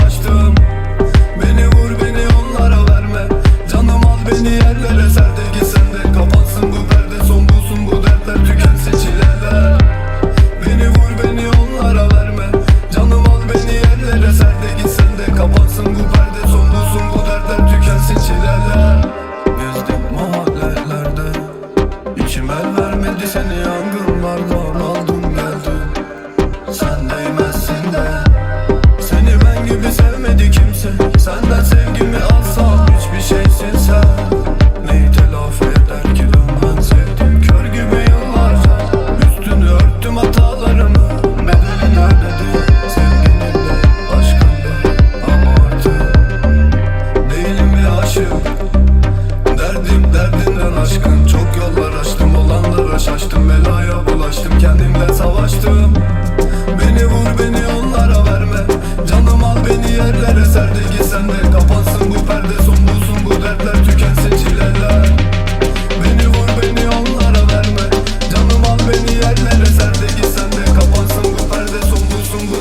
savaştım Beni vur beni onlara verme. Canım al beni yerlere ser de gitsen de. Kapansın bu perde son bulsun bu dertler. Tükensin çileler Beni vur beni onlara verme. Canım al beni yerlere ser de gitsen de. Kapansın bu perde son bulsun bu dertler. Tükensin çileler Gezdim mahallelerde. İçim el vermedi seni yangınlardan. Aldım geldim. Sen değmezsin de gibi sevmedi kimse. Senden sevgimi alsam hiçbir şeysin sen.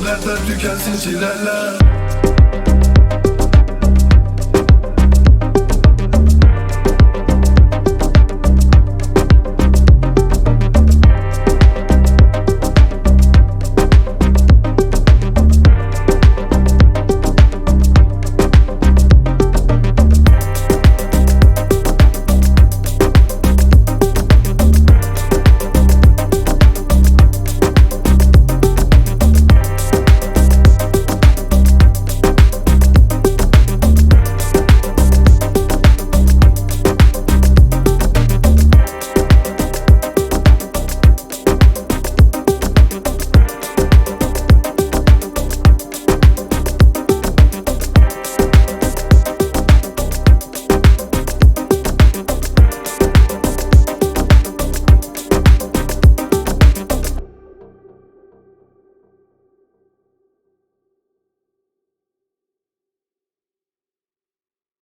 Günlerde tükensin çileler.